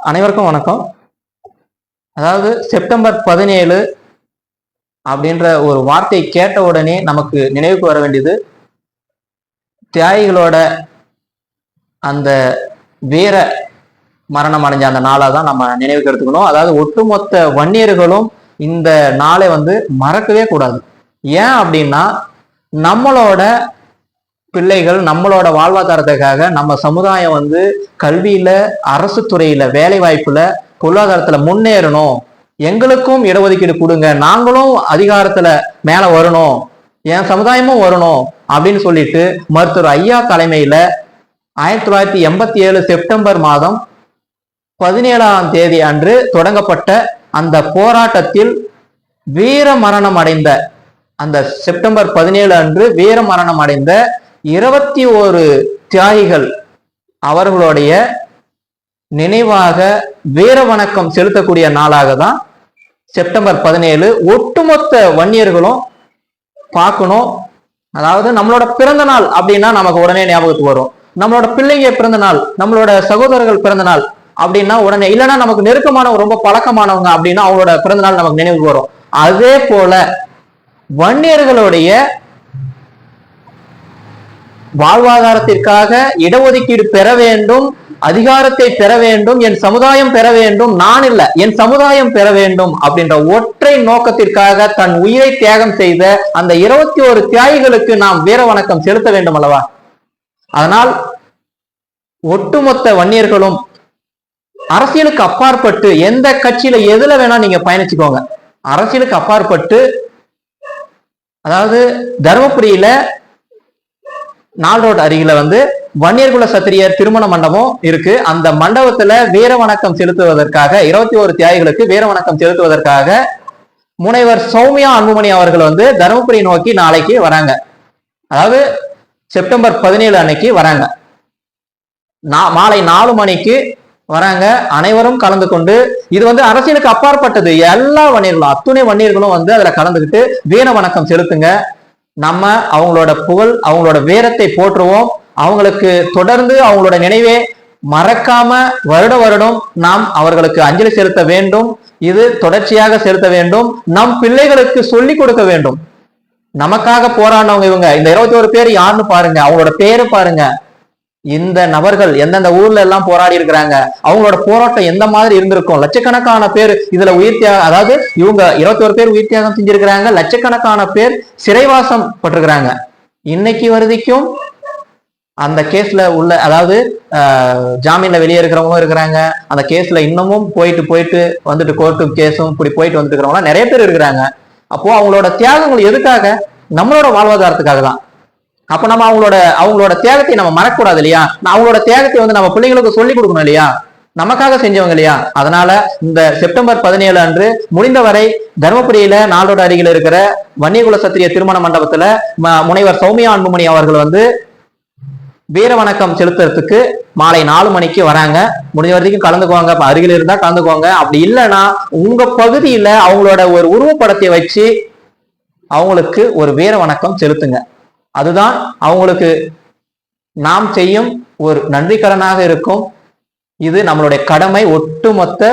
அனைவருக்கும் வணக்கம். அதாவது செப்டம்பர் பதினேழு அப்படின்ற ஒரு வார்த்தை கேட்ட உடனே நமக்கு நினைவுக்கு வர வேண்டியது தியாகிகளோட அந்த வீர மரணம் அடைஞ்ச அந்த நாளாக தான் நம்ம நினைவுக்கு எடுத்துக்கணும். அதாவது ஒட்டுமொத்த வன்னியர்களும் இந்த நாளை வந்து மறக்கவே கூடாது. ஏன் அப்படின்னா நம்மளோட பிள்ளைகள் நம்மளோட வாழ்வாதாரத்துக்காக நம்ம சமுதாயம் வந்து கல்வியில அரசு துறையில வேலை வாய்ப்புல பொருளாதாரத்துல முன்னேறணும். எங்களுக்கும் இடஒதுக்கீடு கொடுங்க. நாங்களும் அதிகாரத்துல மேல வரணும். என் சமுதாயமும் வரணும் அப்படின்னு சொல்லிட்டு மருத்துவர் ஐயா தலைமையில ஆயிரத்தி தொள்ளாயிரத்தி எண்பத்தி ஏழு செப்டம்பர் மாதம் பதினேழாம் தேதி அன்று தொடங்கப்பட்ட அந்த போராட்டத்தில் வீர மரணம் அடைந்த அந்த செப்டம்பர் பதினேழு அன்று வீர மரணம் அடைந்த இருபத்தி ஒரு தியாகிகள் அவர்களுடைய நினைவாக வீர வணக்கம் செலுத்தக்கூடிய நாளாக தான் செப்டம்பர் பதினேழு. ஒட்டுமொத்த வன்னியர்களும் பார்க்கணும். அதாவது நம்மளோட பிறந்த நாள் அப்படின்னா நமக்கு உடனே ஞாபகத்துக்கு வரும். நம்மளோட பிள்ளைங்க பிறந்த நாள் நம்மளோட சகோதரர்கள் பிறந்த நாள் அப்படின்னா உடனே இல்லைன்னா நமக்கு நெருக்கமானவங்க ரொம்ப பழக்கமானவங்க அப்படின்னா அவங்களோட பிறந்த நாள் நமக்கு நினைவுக்கு வரும். அதே போல வன்னியர்களுடைய வாழ்வாதாரத்திற்காக இடஒதுக்கீடு பெற வேண்டும் அதிகாரத்தை பெற வேண்டும் என் சமுதாயம் பெற வேண்டும் நான் இல்ல என் சமுதாயம் பெற வேண்டும் அப்படின்ற ஒற்றை நோக்கத்திற்காக தன் உயிரை தியாகம் செய்த அந்த இருபத்தி ஒரு தியாகிகளுக்கு நாம் வீர வணக்கம் செலுத்த வேண்டும் அல்லவா? அதனால் ஒட்டுமொத்த வன்னியர்களும் அரசியலுக்கு அப்பாற்பட்டு எந்த கட்சியில எதுல வேணா நீங்க பயணிச்சுக்கோங்க. அரசியலுக்கு அப்பாற்பட்டு அதாவது தருமபுரியில நாள் ரோட் அருகில வந்து வன்னியர்குல சத்திரியர் திருமண மண்டபம் இருக்கு. அந்த மண்டபத்துல வீர வணக்கம் செலுத்துவதற்காக இருபத்தி ஒரு தியாகிகளுக்கு வீர வணக்கம் செலுத்துவதற்காக முனைவர் சௌமியா அன்புமணி அவர்கள் வந்து தருமபுரி நோக்கி நாளைக்கு வராங்க. அதாவது செப்டம்பர் பதினேழு அன்னைக்கு வராங்க. மாலை நாலு மணிக்கு வராங்க. அனைவரும் கலந்து கொண்டு இது வந்து அரசியலுக்கு அப்பாற்பட்டது. எல்லா வன்னியர்களும் அத்துணை வன்னியர்களும் வந்து அதுல கலந்துக்கிட்டு வீர வணக்கம் செலுத்துங்க. நம்ம அவங்களோட புகழ் அவங்களோட வீரத்தை போற்றுவோம். அவங்களுக்கு தொடர்ந்து அவங்களோட நினைவே மறக்காம வருட வருடம் நாம் அவர்களுக்கு அஞ்சலி செலுத்த வேண்டும். இது தொடர்ச்சியாக செலுத்த வேண்டும். நம் பிள்ளைகளுக்கு சொல்லிக் கொடுக்க வேண்டும். நமக்காக போராடினவங்க இவங்க. இந்த இருபத்தி ஒரு பேர் யாருன்னு பாருங்க. அவங்களோட பேரு பாருங்க. இந்த நபர்கள் எந்தெந்த ஊர்ல எல்லாம் போராடி இருக்கிறாங்க அவங்களோட போராட்டம் எந்த மாதிரி இருந்திருக்கும்? லட்சக்கணக்கான பேர் இதுல உயிர் தியாகம் அதாவது இவங்க இருபத்தி ஒரு பேர் உயிர் தியாகம் செஞ்சிருக்கிறாங்க லட்சக்கணக்கான பேர் சிறைவாசம் பட்டிருக்கிறாங்க. இன்னைக்கு வரைக்கும் அந்த கேஸ்ல உள்ள அதாவது ஜாமீன்ல வெளியே இருக்கிறவங்க இருக்கிறாங்க. அந்த கேஸ்ல இன்னமும் போயிட்டு போயிட்டு வந்துட்டு கோர்ட்டு கேஸும் இப்படி போயிட்டு வந்துட்டு இருக்கிறவங்க நிறைய பேர் இருக்கிறாங்க. அப்போ அவங்களோட தியாகங்கள் எதுக்காக? நம்மளோட வாழ்வாதாரத்துக்காக தான். அப்ப நம்ம அவங்களோட அவங்களோட தேகத்தை நம்ம மறக்கூடாது இல்லையா? அவங்களோட தேகத்தை வந்து நம்ம பிள்ளைங்களுக்கு சொல்லி கொடுக்கணும் இல்லையா? நமக்காக செஞ்சவங்க இல்லையா? அதனால இந்த செப்டம்பர் பதினேழு அன்று முடிந்தவரை தருமபுரியில நாளோட அருகில் இருக்கிற வன்னியகுல சத்திரிய திருமண மண்டபத்துல முனைவர் சௌமியா அன்புமணி அவர்கள் வந்து வீர வணக்கம் செலுத்துறதுக்கு மாலை நாலு மணிக்கு வராங்க. முடிஞ்ச வரைக்கும் கலந்துக்குவாங்க அருகில் இருந்தா கலந்துக்குவாங்க. அப்படி இல்லைன்னா உங்க பகுதியில அவங்களோட ஒரு உருவப்படத்தை வச்சு அவங்களுக்கு ஒரு வீர வணக்கம் செலுத்துங்க. அதுதான் அவங்களுக்கு நாம் செய்யும் ஒரு நன்றிக்கடனாக இருக்கும். இது நம்மளுடைய கடமை ஒட்டுமொத்த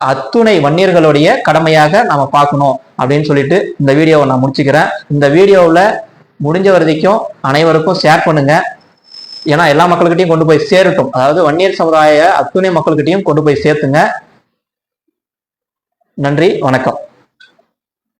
அத்துணை வன்னியர்களுடைய கடமையாக நம்ம பார்க்கணும் அப்படின்னு சொல்லிட்டு இந்த வீடியோவை நான் முடிச்சுக்கிறேன். இந்த வீடியோவில் முடிஞ்ச வரைக்கும் அனைவருக்கும் ஷேர் பண்ணுங்க. ஏன்னா எல்லா மக்கள்கிட்டையும் கொண்டு போய் சேரட்டும். அதாவது வன்னியர் சமுதாய அத்துணை மக்கள்கிட்டையும் கொண்டு போய் சேர்த்துங்க. நன்றி வணக்கம்.